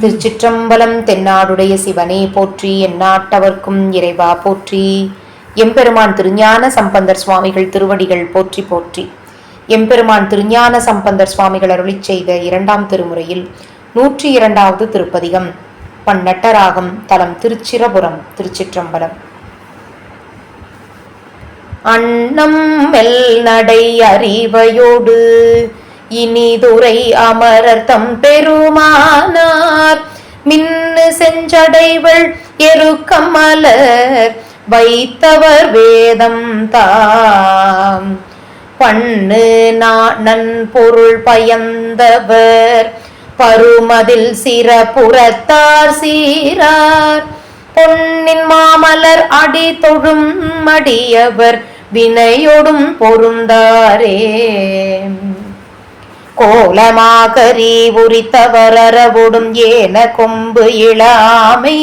திருச்சிற்றம்பலம் தென்னாடுடைய சிவனே போற்றி எந்நாட்டவர்க்கும் இறைவா போற்றி. எம்பெருமான் திருஞான சம்பந்தர் சுவாமிகள் திருவடிகள் போற்றி போற்றி. எம்பெருமான் திருஞான சம்பந்தர் சுவாமிகள் அருளி செய்த இரண்டாம் திருமுறையில் நூற்றி இரண்டாவது திருப்பதிகம் பன்னட்டராகம் தலம் திருச்சிரபுரம் திருச்சிற்றம்பலம். அன்னம் மெல் நடை அறிவையோடு இனிதுரை அமரர்த்தம் பெருமானார். மின்னு செஞ்சடைவள் எருக்கம் மலர் வைத்தவர் வேதம் தாம். பண்ணு நாணன் பொருள் பயந்தவர். பருமதில் சிறப்புறத்தார் சீரார். பொன்னின் மாமலர் அடி தொழும் மடியவர் வினையொடும் பொருந்தாரே. கோலமாகரி உரித்தவர் ஏன கொம்பு இளாமை.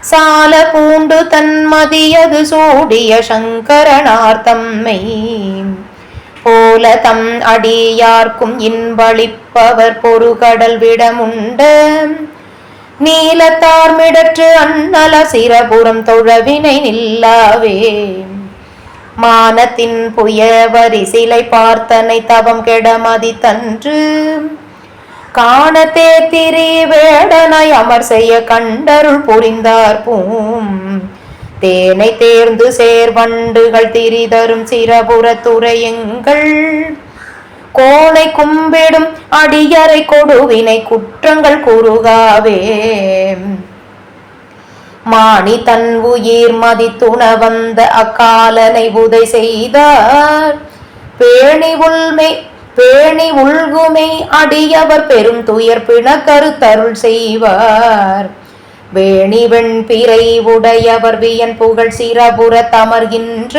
சால பூண்டு தன்மதியது சூடிய சங்கரனார் போல தம் அடியார்க்கும் இன்பளிப்பவர் பொறுகடல் விடமுண்ட. நீலத்தார் மிடற்று அன்னல சிரபுரம் தொழவினை நில்லாவே. மானத்தின் புய வரிசிலை பார்த்தனை தவம் கெடமதி தன்று காணத்தே திரி வேடனாய் அமர் செய்ய கண்டருள் புரிந்தார் பூம். தேனை தேர்ந்து சேர்வண்டுகள் திரிதரும் சிறபுற துறையுங்கள். கோணை கும்பிடும் அடியறை கொடுவினை குற்றங்கள் குறுகாவே. மாணி தன் உயிர் மதித்துண வந்த அக்காலனை உதை செய்தார். பேணி உள்மை பேணி உள்குமை அடியவர் பெரும் துயர் பிண கருத்தருள் செய்வார். வேணி வெண்பிறை உடையவர் வியன் புகழ் சிறபுற தமர்கின்ற.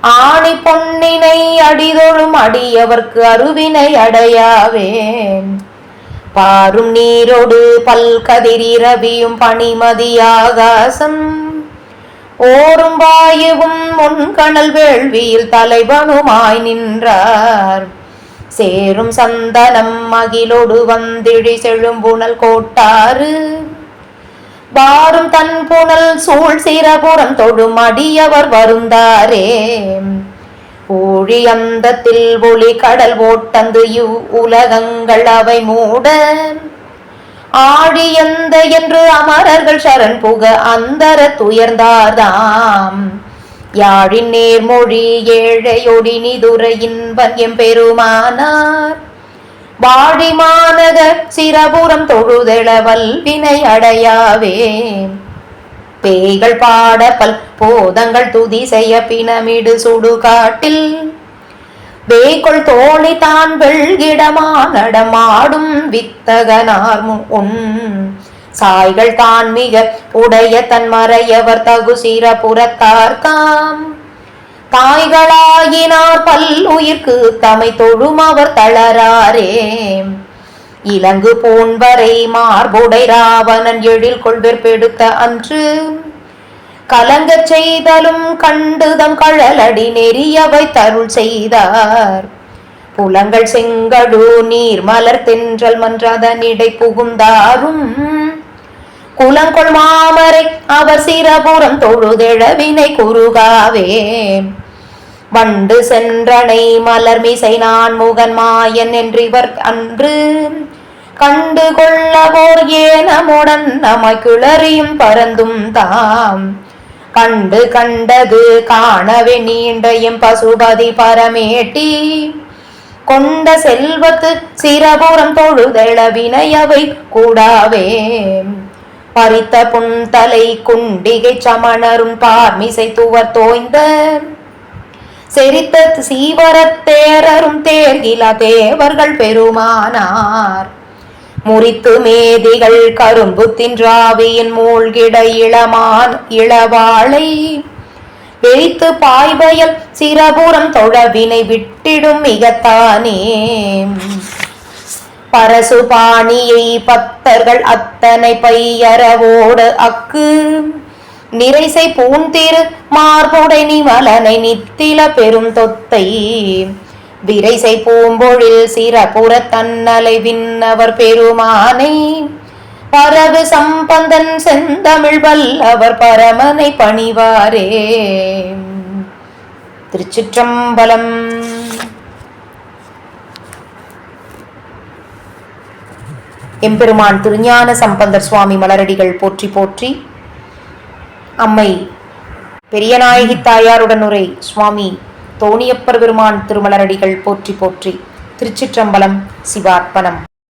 ஆணி பொன்னினை அடிதொழும் அடியவர்க்கு அருவினை அடையாவேன். பாரும் நீரோடு பல்கதிரி ரவியும் பனிமதியாகாசம் ஓரும் வாயுவும் முன்கணல் வேள்வியில் தலைவனுமாய் நின்றார். சேரும் சந்தனம் மகிழோடு வந்திழி செழும்புணல் கோட்டாறு. வாரும் தன் புனல் சூழ் சிரபுறம் தொடும் அடியவர் வருந்தாரே. ஊழியந்தத்தில் ஒளி கடல் ஓட்டந்து இவ் உலகங்கள் அவை மூட. ஆழியந்த என்று அமரர்கள் சரண் புக அந்தர துயர்ந்தார்தாம். யாழின் நேர்மொழி ஏழையொடி நிதுரையின் இன்பன் எம்பெருமானார் வாழி மாநகர் சிரபுரம் தொழுதெழ வல்வினை அடையாவே பேய்கள் பாட பல் போதங்கள் துதி செய்ய பிணமிடு சுடுகாட்டில். வேய்கொள் தோழி தான் வெள்கிடமா நடமாடும் வித்தகனார் உன் சாய்கள் தான் மிக உடைய தன் மறையவர் தகு சிறப்புறத்தார்காம். தாய்களாயினார் பல் உயிர்க்கு தமை தொழும் அவர் தளராரே. இலங்கு போன்வரை மார்புடை ராவணன் எழில் கொள்வெற்பெடுத்த அன்று. கலங்கச் செய்தலும் கண்டுதம் கழலடி நெறியவை தருள் செய்தார். புலங்கள் செங்கடு நீர் மலர் தென்றல் மன்றதனிடை புகுந்தாரும். குலங்கொள் மாமரை அவர் சிரபுரம் தொழுதெழவினை குறுகாவே. வண்டு சென்றனை மலர் நான் முகன் மாயன் என்றிவர் அன்று. கண்டு கொள்ளவோர் ஏனமுடன் நம கிளறியும் பரந்தும் தாம். கண்டு கண்டது காணவே நீண்டையும் பசுபதி பரமேட்டி. கொண்ட செல்வத்து சிரபுரம் தொழுதெழ வினையவை கூடாவே. பறித்த புன்தலை குண்டிகை சமணரும் பார்மிசை துவர் தோய்ந்த. செரித்த சீவரத்தேரரும் தேர்கில தேவர்கள் பெருமானார். முறித்து மேதிகள் கரும்பு தின்றாவியின் மூழ்கிட இளமான் இளவாளை. வெறித்து பாய்வயல் சிரபுரம் தொழவினை விட்டிடும் மிகத்தானே. பரசுபாணியை பத்தர்கள் அத்தனை பையரவோடு அக்கு. நிறைசை பூந்திரு மார்புடை நிமலனை நித்தில பெரும் தொத்தை. விரைசை பூம்பொழில் சிறப்புற தன்னலை விண்ணவர் பெருமானை. பரவு சம்பந்தன் செந்தமிழ் வல்லவர் பரமனை பணிவாரே. திருச்சிற்றம்பலம். எம்பெருமான் திருஞான சம்பந்தர் சுவாமி மலரடிகள் போற்றி போற்றி. அம்மை பெரியநாயகி தாயாருடன் உரை. சுவாமி தோணியப்பர் பெருமான் திருமலரடிகள் போற்றி போற்றி. திருச்சிற்றம்பலம் சிவார்ப்பணம்.